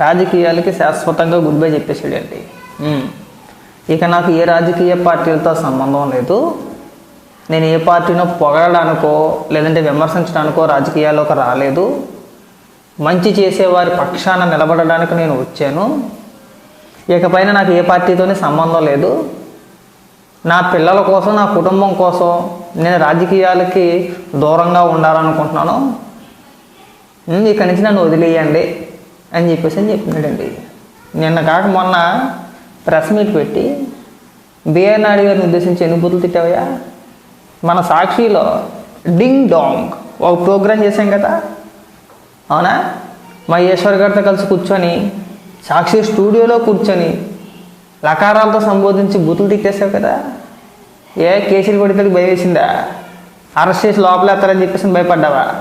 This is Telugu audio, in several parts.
రాజకీయాలకి శాశ్వతంగా గుడ్ బై చెప్పేసాడండి. ఇక నాకు ఏ రాజకీయ పార్టీలతో సంబంధం లేదు. నేను ఏ పార్టీనో పొగడడానికో లేదంటే విమర్శించడానికో రాజకీయాల్లోకి రాలేదు. మంచి చేసేవారి పక్షాన నిలబడడానికి నేను వచ్చాను. ఇకపైన నాకు ఏ పార్టీతోని సంబంధం లేదు. నా పిల్లల కోసం నా కుటుంబం కోసం నేను రాజకీయాలకి దూరంగా ఉండాలనుకుంటున్నాను. ఇక్కడి నుంచి నన్ను వదిలేయండి. అని చెప్పేసి అని చెప్పినాడండి. నిన్న కాక మొన్న ప్రెస్ మీట్ పెట్టి బిఆర్ నాయుడు గారిని ఉద్దేశించి ఎన్ని బుద్ధులు తిట్టావయ్యా? మన సాక్షిలో డింగ్ డాంగ్ ఒక ప్రోగ్రాం చేశాం కదా. అవునా? మా ఈశ్వర్ గారితో కలిసి కూర్చొని సాక్షి స్టూడియోలో కూర్చొని లకారాలతో సంబోధించి బూతులు తిట్టేసావు కదా. ఏ కేసులు కొడితే భయం వేసిందా? అరెస్ట్ చేసి లోపలేస్తారని చెప్పేసి భయపడ్డావా?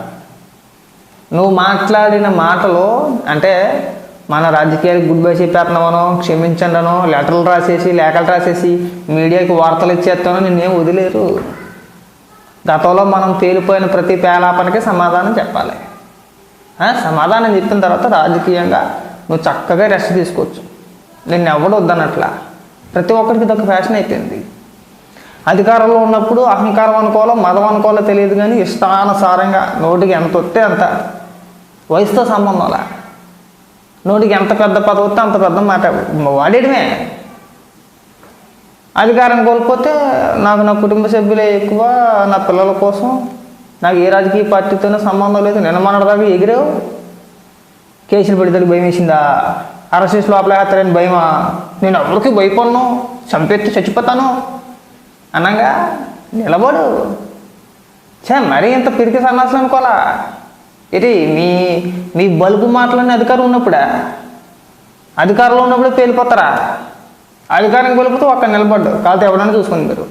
నువ్వు మాట్లాడిన మాటలు అంటే మన రాజకీయాలకు గుడ్ బై చెప్పేస్తున్నామనో క్షమించండనో లెటర్లు రాసేసి లేఖలు రాసేసి మీడియాకి వార్తలు ఇచ్చేస్తానో నిన్నేం వదిలేరు. గతంలో మనం తేలిపోయిన ప్రతి పేలాపనకి సమాధానం చెప్పాలి. సమాధానం చెప్పిన తర్వాత రాజకీయంగా నువ్వు చక్కగా రెస్ట్ తీసుకోవచ్చు. నిన్ను ఎవడు వద్దనట్లా. ప్రతి ఒక్కరికి ఇదొక ఫ్యాషన్ అయిపోయింది. అధికారంలో ఉన్నప్పుడు అహంకారం అనుకోవాలో మదం అనుకోవాలో తెలియదు కానీ ఇష్టానుసారంగా నోటికి ఎంత వస్తే అంత. వయసుతో సంబంధంలా నోటికి ఎంత పెద్ద పదవుతో అంత పెద్ద మాట. వాడేయడమే. అధికారం కోల్పోతే నాకు నా కుటుంబ సభ్యులే ఎక్కువ నా పిల్లల కోసం. నాకు ఏ రాజకీయ పార్టీతోనూ సంబంధం లేదు. నిన్న మొన్నటిదాకా ఎగిరావు. కేసులు పెడితే భయం వేసిందా? అరెస్ట్ చేసి లోపల వేస్తారని భయమా? నేను ఎవరికి భయపడను? చంపెత్తి చచ్చిపోతాను. అనగా నిలబడు. చే మరీ ఇంత పిరికి సన్నాసం అనుకోవాలా? ఇది మీ మీ బలుపు మాట్లాడిన అధికారం ఉన్నప్పుడా? అధికారంలో ఉన్నప్పుడే పేలిపోతారా? అధికారం కోల్పోతే ఒక్క నిలబడ్డు. కాకపోతే ఎవడని చూసుకుని మీరు.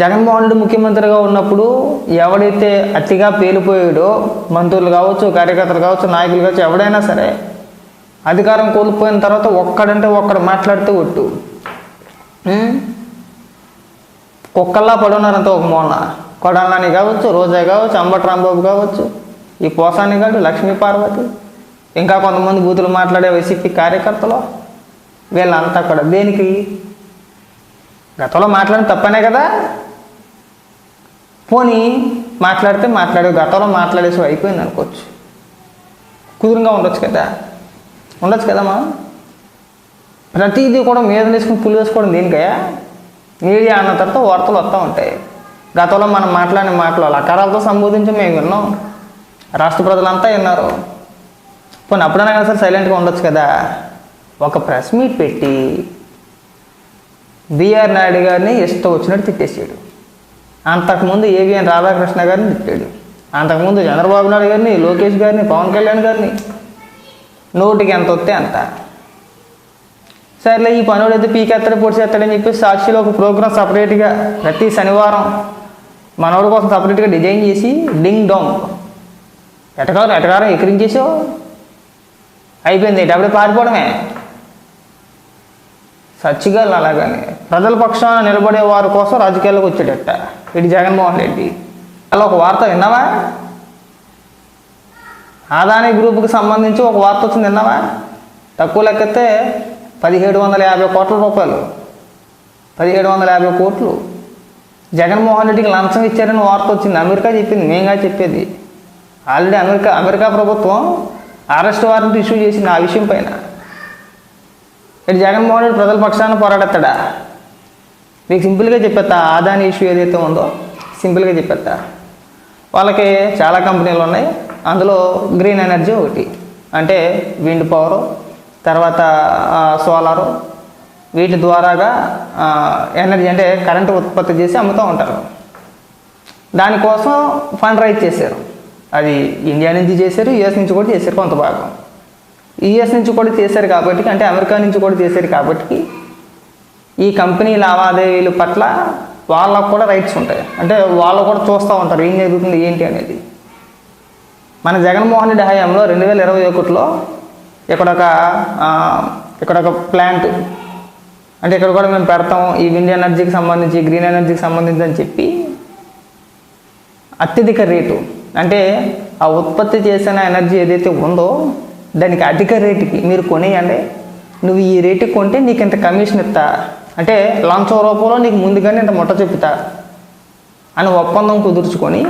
జగన్మోహన్ రెడ్డి ముఖ్యమంత్రిగా ఉన్నప్పుడు ఎవడైతే అతిగా పేలిపోయాడో మంత్రులు కావచ్చు కార్యకర్తలు కావచ్చు నాయకులు కావచ్చు ఎవడైనా సరే అధికారం కోల్పోయిన తర్వాత ఒక్కడంటే ఒక్కడు మాట్లాడితే ఒట్టు. కుక్కల్లా పడున్నారంత ఒక మూలన కొడాలని కావచ్చు రోజా కావచ్చు అంబట్ రాంబాబు కావచ్చు. ఈ పోసాని కాదు లక్ష్మీ పార్వతి. ఇంకా కొంతమంది బూతులు మాట్లాడే వైసీపీ కార్యకర్తలు. వీళ్ళంతా కూడా దేనికి? గతంలో మాట్లాడిన తప్పనే కదా. పోనీ మాట్లాడితే మాట్లాడే గతంలో మాట్లాడేసి అయిపోయింది అనుకోవచ్చు. కుదురుగా ఉండొచ్చు కదా. ఉండొచ్చు కదమ్మా ప్రతిదీ కూడా మీద వేసుకుని పులి వేసుకోవడం దేనికయ్యా? మీడియా అన్న తర్వాత వార్తలు వస్తూ ఉంటాయి. గతంలో మనం మాట్లాడిన మాటలు లకారాలతో సంబోధించి మేము విన్నాం. రాష్ట్ర ప్రజలంతా విన్నారు. పోనీ అప్పుడైనా కదా సార్ సైలెంట్గా ఉండొచ్చు కదా. ఒక ప్రెస్ మీట్ పెట్టి బిఆర్ నాయుడు గారిని ఇష్టం వచ్చినట్టు తిట్టేసాడు. అంతకుముందు ఏవిఎన్ రాధాకృష్ణ గారిని తిట్టాడు. అంతకుముందు చంద్రబాబు నాయుడు గారిని లోకేష్ గారిని పవన్ కళ్యాణ్ గారిని. నోటికి ఎంత వస్తే అంత. సర్లే ఈ పనుడు అయితే పీకెత్తడే పొడి చేస్తాడని చెప్పి సాక్షిలో ఒక ప్రోగ్రామ్ సపరేట్గా ప్రతి శనివారం మనోడి కోసం సపరేట్గా డిజైన్ చేసి డింగ్ డోంగ్. ఎటకారం ఎటకారం ఎక్కిరించేసావు అయిపోయింది అప్పుడే పారిపోవడమే. సచ్చిగాలు అలాగని. ప్రజల పక్షాన నిలబడే వారి కోసం రాజకీయాల్లోకి వచ్చాడట ఇటు జగన్మోహన్ రెడ్డి. అలా ఒక వార్త విన్నావా? ఆదాని గ్రూప్కి సంబంధించి ఒక వార్త వచ్చింది విన్నావా? తక్కువ లెక్కితే పదిహేడు వందల యాభై కోట్ల రూపాయలు. పదిహేడు వందల యాభై కోట్లు. జగన్మోహన్ రెడ్డికి లంచం ఇచ్చారని వార్త వచ్చింది. అమెరికా చెప్పింది. మేంగా చెప్పేది. ఆల్రెడీ అమెరికా అమెరికా ప్రభుత్వం అరెస్ట్ వారెంట్ ఇష్యూ చేసింది ఆ విషయం పైన. ఇటు జగన్మోహన్ రెడ్డి ప్రజల పక్షాన పోరాడతాడా మీకు సింపుల్గా చెప్పేస్తా ఆదాని ఇష్యూ ఏదైతే ఉందో సింపుల్గా చెప్పేస్తా. వాళ్ళకి చాలా కంపెనీలు ఉన్నాయి అందులో గ్రీన్ ఎనర్జీ ఒకటి. అంటే విండ్ పవర్ తర్వాత సోలారు. వీటి ద్వారాగా ఎనర్జీ అంటే కరెంటు ఉత్పత్తి చేసి అమ్ముతూ ఉంటారు. దానికోసం ఫండ్ రైజ్ చేశారు. అది ఇండియా నుంచి చేశారు యుఎస్ నుంచి కూడా చేశారు కొంత భాగం. యుఎస్ నుంచి కూడా చేశారు కాబట్టి అంటే అమెరికా నుంచి కూడా చేశారు కాబట్టి ఈ కంపెనీ లావాదేవీల పట్ల వాళ్ళకు కూడా రైట్స్ ఉంటాయి. అంటే వాళ్ళు కూడా చూస్తూ ఉంటారు ఏం జరుగుతుంది ఏంటి అనేది. మన జగన్మోహన్ రెడ్డి హయాంలో రెండు వేల ఇరవై ఒకటిలో ఇక్కడ ఒక ఇక్కడ ఒక ప్లాంట్ అంటే ఇక్కడ కూడా మేము పెడతాం ఈ విండ్ ఎనర్జీకి సంబంధించి గ్రీన్ ఎనర్జీకి సంబంధించి అని చెప్పి అత్యధిక రేటు అంటే ఆ ఉత్పత్తి చేసిన ఎనర్జీ ఏదైతే ఉందో దానికి అధిక రేటుకి మీరు కొనేయండి. నువ్వు ఈ రేటుకి కొంటే నీకు ఇంత కమిషన్ ఇస్తా. అంటే లంచం రూపంలో నీకు ముందుగానే ఇంత ముట్ట చెప్తా అని ఒప్పందం కుదుర్చుకొని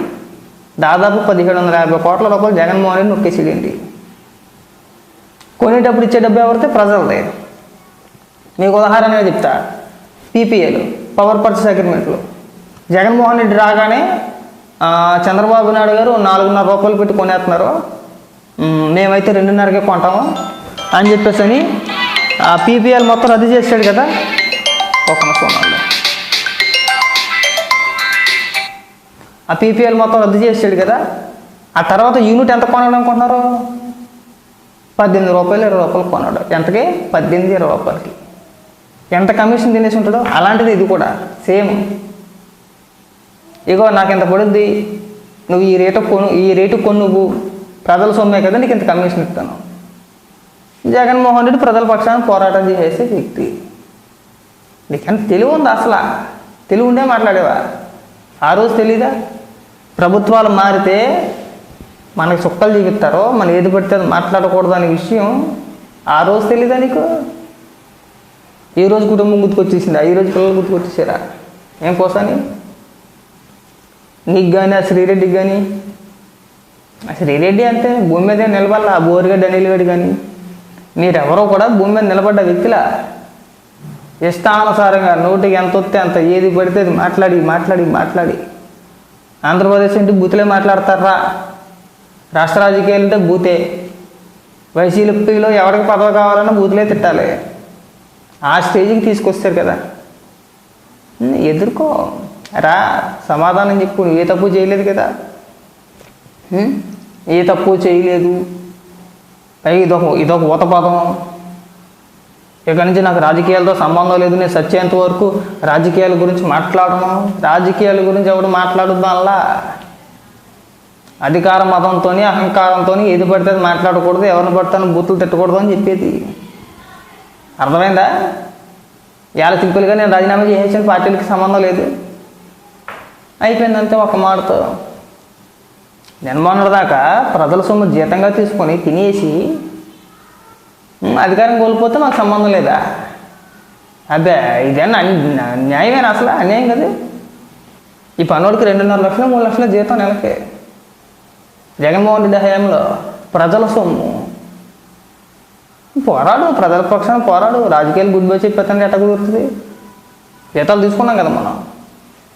దాదాపు పదిహేడు వందల యాభై కోట్ల రూపాయలు జగన్మోహన్ రెడ్డి నొక్కేసేయండి కొనేటప్పుడు ఇచ్చే డబ్బు ఎవరితే ప్రజలదే. మీకు ఉదాహరణగా చెప్తా. పీపీఏలు పవర్ పర్చేస్ అగ్రిమెంట్లు జగన్మోహన్ రెడ్డి రాగానే చంద్రబాబు నాయుడు గారు నాలుగున్నర రూపాయలు పెట్టి కొనేస్తున్నారు. మేమైతే రెండున్నరకే కొంటాము అని చెప్పేసి అని ఆ పీపీఎల్ మొత్తం రద్దు చేశాడు కదా. ఒక నిమిషం ఆ పీపీఎల్ మొత్తం రద్దు చేసాడు కదా. ఆ తర్వాత యూనిట్ ఎంత కొనాడు అనుకుంటున్నారు? పద్దెనిమిది రూపాయలు ఇరవై రూపాయలు కొన్నాడు. ఎంతకి? పద్దెనిమిది ఇరవై రూపాయలకి. ఎంత కమిషన్ తినేసి ఉంటాడో అలాంటిది ఇది కూడా. సేమ్. ఇగో నాకు ఇంత పడుద్ది. నువ్వు ఈ రేటు కొను ఈ రేటు కొను నువ్వు ప్రజల సొమ్మే కదా నీకు ఇంత కమిషన్ ఇస్తాను జగన్మోహన్ రెడ్డి ప్రజల పక్షాన్ని పోరాటం చేసే వ్యక్తి. నీకెంత తెలివి ఉంది అసలు? తెలివి ఉండే మాట్లాడేవా? ఆ రోజు తెలీదా? ప్రభుత్వాలు మారితే మనకి చుక్కలు చూపిస్తారో మనం ఏది పడితే అది మాట్లాడకూడదు అనే విషయం ఆ రోజు తెలీదా నీకు? ఈ రోజు కుటుంబం గుర్తుకొచ్చేసిందా? ఈ రోజు పిల్లలు గుర్తుకొచ్చేసారా? ఏం కోసాని నీకు కానీ ఆ శ్రీరెడ్డికి కానీ ఆ శ్రీరెడ్డి అంటే భూమి మీద నిలబడాల ఆ బోరిగడ్డ అనిల్గడ్డ కానీ మీరెవరో కూడా భూమి మీద నిలబడ్డ వ్యక్తిలా? ఇష్టానుసారంగా నోటికి ఎంత వస్తే అంత ఏది పడితే అది మాట్లాడి మాట్లాడి మాట్లాడి. ఆంధ్రప్రదేశ్ అంటే బూతులే మాట్లాడతారా? రాష్ట్ర రాజకీయాలు అంటే బూతే. వైసీపీలో ఎవరికి పదవి కావాలన్నా బూతులే తిట్టాలి. ఆ స్టేజ్కి తీసుకొస్తారు కదా. ఎదుర్కో. రా సమాధానం చెప్పు నువ్వు ఏ తప్పు చేయలేదు కదా. ఏ తప్పు చేయలేదు. పైగా ఇదొక ఇదొక ఊతపదం ఇక నుంచి నాకు రాజకీయాలతో సంబంధం లేదు నేను సచ్చేంత వరకు రాజకీయాల గురించి మాట్లాడను. రాజకీయాల గురించి ఎవడు మాట్లాడుద్దాంలా అధికార మతంతో అహంకారంతో ఏది పడితే అది మాట్లాడకూడదు ఎవరిని పడతాను బూతులు తిట్టకూడదు అని చెప్పేది. అర్థమైందా? ఇవాళ సింపుల్గా నేను రాజీనామా చేసేసిన పార్టీలకి సంబంధం లేదు. అయిపోయిందంతే ఒక మాటతో నేను మొన్నటిదాకా ప్రజల సొమ్ము జీతంగా తీసుకొని తినేసి అధికారం కోల్పోతే మాకు సంబంధం లేదా? అబ్బే ఇదేనా న్యాయమేనా అసలు? అన్యాయం కదా. ఈ పనోడికి రెండున్నర లక్షలు మూడు లక్షల జీతం నెలకి. జగన్మోహన్ రెడ్డి హయాంలో ప్రజల సొమ్ము. పోరాడు ప్రజల పక్షాన పోరాడు. రాజకీయాలు గుడ్ బై చెప్పేతండి ఎట్ట కుదురుతుంది? జీతాలు తీసుకున్నాం కదా మనం.